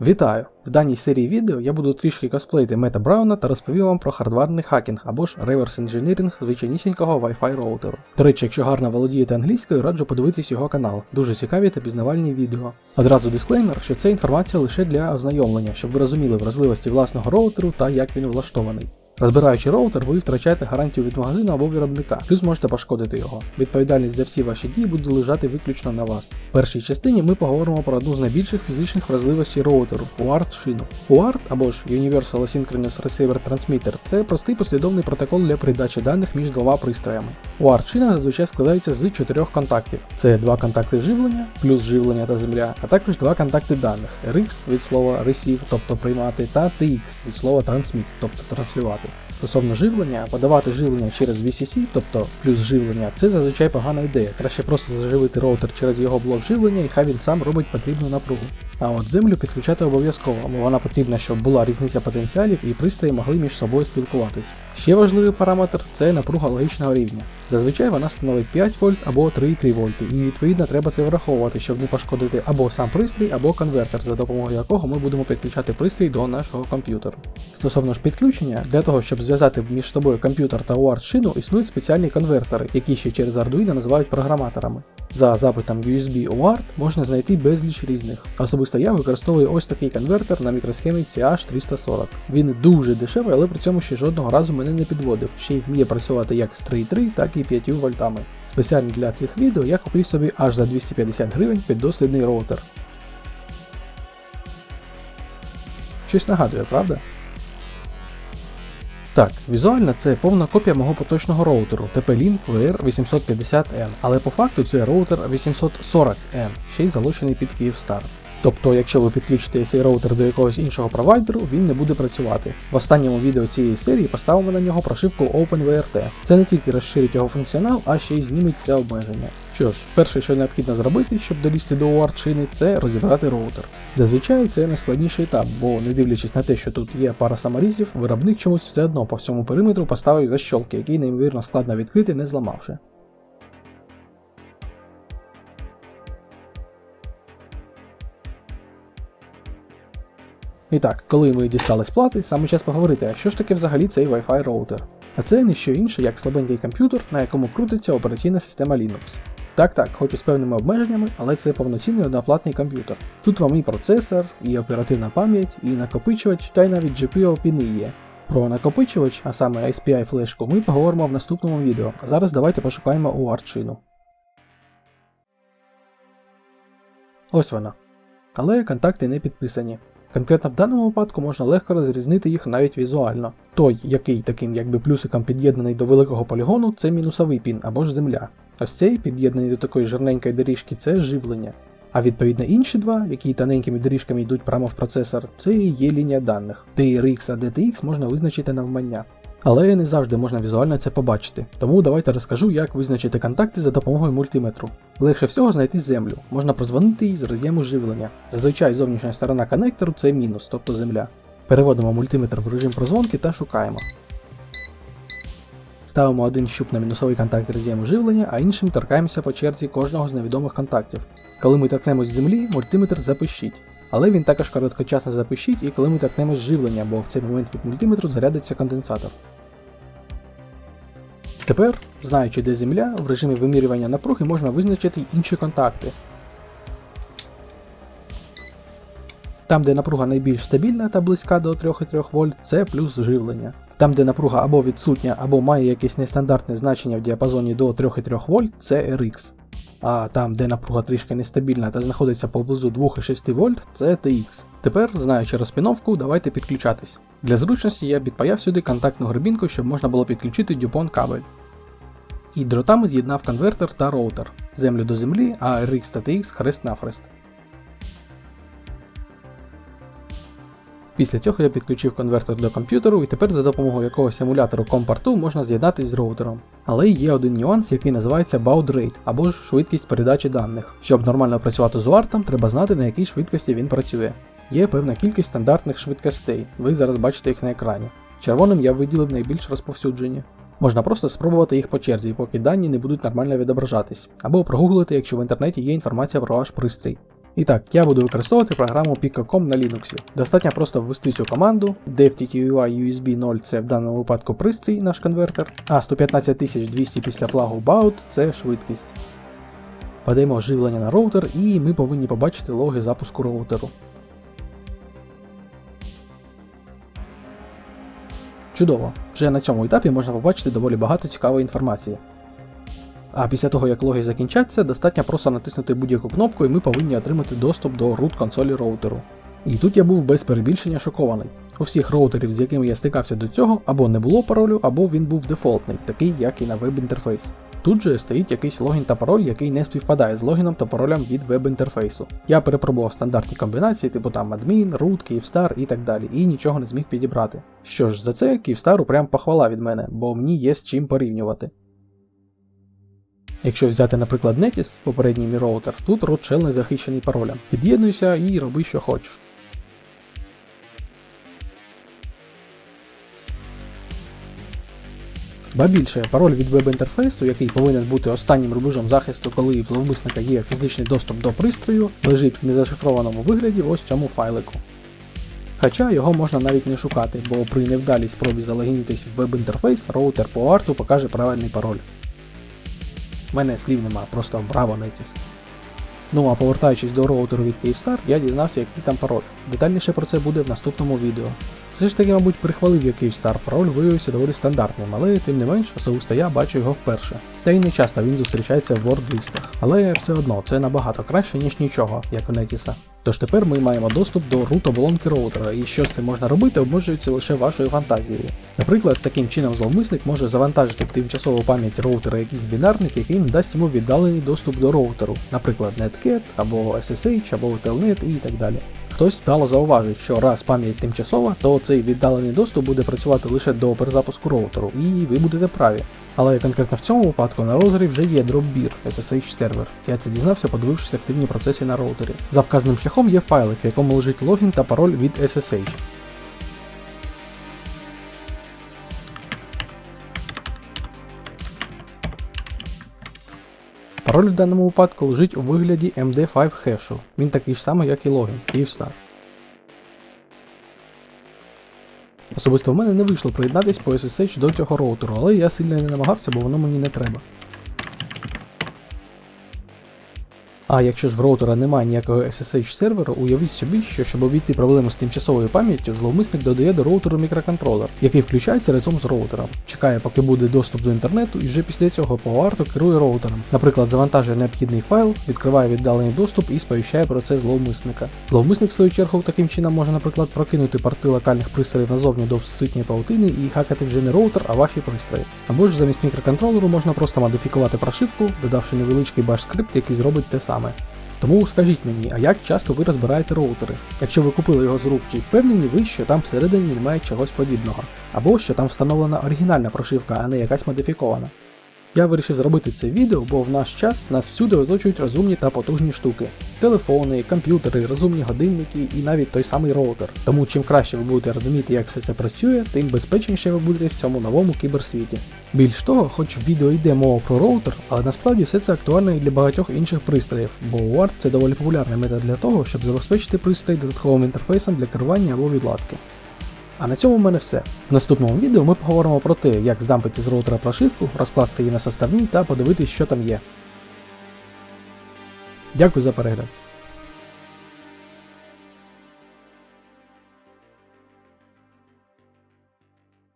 Вітаю! В даній серії відео я буду трішки косплеїти Мета Брауна та розповім вам про хардварний хакінг або ж реверс інженірінг звичайнісінького Wi-Fi роутеру. До речі, якщо гарно володієте англійською, раджу подивитись його канал. Дуже цікаві та пізнавальні відео. Одразу дисклеймер, що це інформація лише для ознайомлення, щоб ви розуміли вразливості власного роутеру та як він влаштований. Розбираючи роутер, ви втрачаєте гарантію від магазину або виробника, плюс можете пошкодити його. Відповідальність за всі ваші дії буде лежати виключно на вас. В першій частині ми поговоримо про одну з найбільших фізичних вразливостей роутеру UART шину. UART або ж Universal Asynchronous Receiver Transmitter це простий послідовний протокол для передачі даних між двома пристроями. UART шина зазвичай складається з чотирьох контактів: це два контакти живлення, плюс живлення та земля, а також два контакти даних RX від слова receive, тобто приймати, та TX від слова transmit, тобто транслювати. Стосовно живлення, подавати живлення через VCC, тобто плюс живлення, це зазвичай погана ідея. Краще просто заживити роутер через його блок живлення і хай він сам робить потрібну напругу. А от землю підключати обов'язково, вона потрібна, щоб була різниця потенціалів і пристрої могли між собою спілкуватись. Ще важливий параметр це напруга логічного рівня. Зазвичай вона становить 5 вольт або 3,3 вольти, і відповідно треба це враховувати, щоб не пошкодити або сам пристрій, або конвертер, за допомогою якого ми будемо підключати пристрій до нашого комп'ютера. Стосовно ж підключення, для того, щоб зв'язати між собою комп'ютер та UART шину, існують спеціальні конвертери, які ще через Arduino називають програматорами. За запитом USB UART можна знайти безліч різних. Особисто я використовую ось такий конвертер на мікросхемі CH340. Він дуже дешевий, але при цьому ще жодного разу мене не підводив, ще й вміє працювати як з 3,3, так і 5 вольтами. Спеціально для цих відео я купив собі аж за 250 гривень піддослідний роутер. Щось нагадує, правда? Так, візуально це повна копія мого поточного роутеру TP-Link VR850N, але по факту це роутер 840N, ще й залучений під Kyivstar. Тобто, якщо ви підключите цей роутер до якогось іншого провайдеру, він не буде працювати. В останньому відео цієї серії поставимо на нього прошивку OpenVRT. Це не тільки розширить його функціонал, а ще й зніметь це обмеження. Що ж, перше, що необхідно зробити, щоб долізти до UART це розібрати роутер. Зазвичай це найскладніший етап, бо не дивлячись на те, що тут є пара саморізів, виробник чомусь все одно по всьому периметру поставив защолки, які неймовірно складно відкрити, не зламавши. І так, коли ми дістали плати, саме час поговорити, а що ж таке взагалі цей Wi-Fi роутер? А це не що інше, як слабенький комп'ютер, на якому крутиться операційна система Linux. Так так, хоч і з певними обмеженнями, але це повноцінний одноплатний комп'ютер. Тут вам і процесор, і оперативна пам'ять, і накопичувач, та й навіть GPU піни є. Про накопичувач, а саме SPI флешку, ми поговоримо в наступному відео. А зараз давайте пошукаємо UART шину. Ось вона. Але контакти не підписані. Конкретно в даному випадку можна легко розрізнити їх навіть візуально. Той, який таким якби плюсиком під'єднаний до великого полігону, це мінусовий пін або ж земля. Ось цей, під'єднаний до такої жирненької доріжки, це живлення. А відповідно інші два, які тоненькими доріжками йдуть прямо в процесор, це і є лінія даних. TRX, а DTX можна визначити навмання. Але не завжди можна візуально це побачити, тому давайте розкажу, як визначити контакти за допомогою мультиметру. Легше всього знайти землю, можна прозвонити її з роз'єму живлення. Зазвичай зовнішня сторона коннектору це мінус, тобто земля. Переводимо мультиметр в режим прозвонки та шукаємо. Ставимо один щуп на мінусовий контакт роз'єму живлення, а іншим торкаємося по черзі кожного з невідомих контактів. Коли ми торкнемось землі, мультиметр запищить. Але він також короткочасно запищить і коли ми торкнемось живлення, бо в цей момент від мультиметру зарядиться конденсатор. Тепер, знаючи де земля, в режимі вимірювання напруги можна визначити інші контакти. Там, де напруга найбільш стабільна та близька до 3,3 вольт, це плюс живлення. Там, де напруга або відсутня, або має якесь нестандартне значення в діапазоні до 3,3 вольт, це RX. А там, де напруга трішки нестабільна та знаходиться поблизу 2,6 вольт, це TX. Тепер, знаючи розпіновку, давайте підключатись. Для зручності я підпаяв сюди контактну грибінку, щоб можна було підключити Dupont кабель. І дротами з'єднав конвертер та роутер. Землю до землі, а RX та TX хрест Після цього я підключив конвертер до комп'ютеру і тепер за допомогою якогось емулятору компарту можна з'єднатись з роутером. Але є один нюанс, який називається baud rate або ж швидкість передачі даних. Щоб нормально працювати з UART, треба знати на якій швидкості він працює. Є певна кількість стандартних швидкостей, ви зараз бачите їх на екрані. Червоним я виділив найбільш розповсюджені. Можна просто спробувати їх по черзі, поки дані не будуть нормально відображатись, або прогуглити, якщо в інтернеті є інформація про ваш пристрій. І так, я буду використовувати програму Pico.com на Linux. Достатньо просто ввести цю команду, DevTTUI USB 0 це в даному випадку пристрій, наш конвертер, а 115200 після флагу Bout це швидкість. Подаємо живлення на роутер і ми повинні побачити логи запуску роутеру. Чудово! Вже на цьому етапі можна побачити доволі багато цікавої інформації. А після того, як логи закінчаться, достатньо просто натиснути будь-яку кнопку і ми повинні отримати доступ до root консолі роутеру. І тут я був без перебільшення шокований. У всіх роутерів, з якими я стикався до цього, або не було паролю, або він був дефолтний, такий як і на веб-інтерфейс. Тут же стоїть якийсь логін та пароль, який не співпадає з логіном та паролем від веб-інтерфейсу. Я перепробував стандартні комбінації, типу там admin, root, Kyivstar і так далі, і нічого не зміг підібрати. Що ж, за це Kyivstar прям похвала від мене, бо мені є з чим порівнювати. Якщо взяти, наприклад, Netis, попередній мій роутер, тут Roadshell не захищений паролем. Під'єднуйся і роби, що хочеш. Ба більше, пароль від веб-інтерфейсу, який повинен бути останнім рубежом захисту, коли в зловмисника є фізичний доступ до пристрою, лежить в незашифрованому вигляді в ось цьому файлику. Хоча його можна навіть не шукати, бо при невдалій спробі залогінитись в веб-інтерфейс, роутер по арту покаже правильний пароль. В мене слів нема, просто браво Netis. Ну а повертаючись до роутеру від Київстар, я дізнався, який там пароль. Детальніше про це буде в наступному відео. Все ж таки, мабуть, прихвалив я Kyivstar, пароль виявився доволі стандартним, але тим не менш, особисто я бачу його вперше. Та й не часто він зустрічається в ворд-листах. Але все одно це набагато краще, ніж нічого, як у Нетіса. Тож тепер ми маємо доступ до root оболонки роутера, і що з цим можна робити, обмежується лише вашою фантазією. Наприклад, таким чином зловмисник може завантажити в тимчасову пам'ять роутера якийсь бінарник, який дасть йому віддалений доступ до роутеру, наприклад, Netcat або SSH, або Telnet і так далі. Хтось стало зауважить, що раз пам'ять тимчасова, то цей віддалений доступ буде працювати лише до перезапуску роутеру, і ви будете праві. Але конкретно в цьому випадку на роутері вже є дропбір SSH сервер. Я це дізнався, подивившись активні процеси на роутері. За вказаним шляхом є файлик, в якому лежить логін та пароль від SSH. Пароль в даному випадку лежить у вигляді MD5 хешу. Він такий ж самий, як і логін, Kyivstar. Особисто в мене не вийшло приєднатись по SSH до цього роутеру, але я сильно не намагався, бо воно мені не треба. А якщо ж в роутера немає ніякого SSH серверу, уявіть собі, що щоб обійти проблему з тимчасовою пам'яттю, зловмисник додає до роутеру мікроконтролер, який включається разом з роутером, чекає, поки буде доступ до інтернету, і вже після цього по варту керує роутером. Наприклад, завантажує необхідний файл, відкриває віддалений доступ і сповіщає про це зловмисника. Зловмисник, в свою чергу, таким чином може, наприклад, прокинути порти локальних пристроїв назовні до всесвітньої паутини і хакати вже не роутер, а ваші пристрої. Або ж замість мікроконтролеру можна просто модифікувати прошивку, додавши невеличкий баш скрипт, який зробить те саме. Тому скажіть мені, а як часто ви розбираєте роутери? Якщо ви купили його з рук, чи впевнені ви, що там всередині немає чогось подібного, або що там встановлена оригінальна прошивка, а не якась модифікована? Я вирішив зробити це відео, бо в наш час нас всюди оточують розумні та потужні штуки: телефони, комп'ютери, розумні годинники і навіть той самий роутер. Тому чим краще ви будете розуміти, як все це працює, тим безпечніше ви будете в цьому новому кіберсвіті. Більш того, хоч в відео йде мова про роутер, але насправді все це актуально і для багатьох інших пристроїв, бо UART це доволі популярний метод для того, щоб забезпечити пристрій додатковим інтерфейсом для керування або відладки. А на цьому в мене все. В наступному відео ми поговоримо про те, як здампити з роутера прошивку, розкласти її на составні та подивитись, що там є. Дякую за перегляд.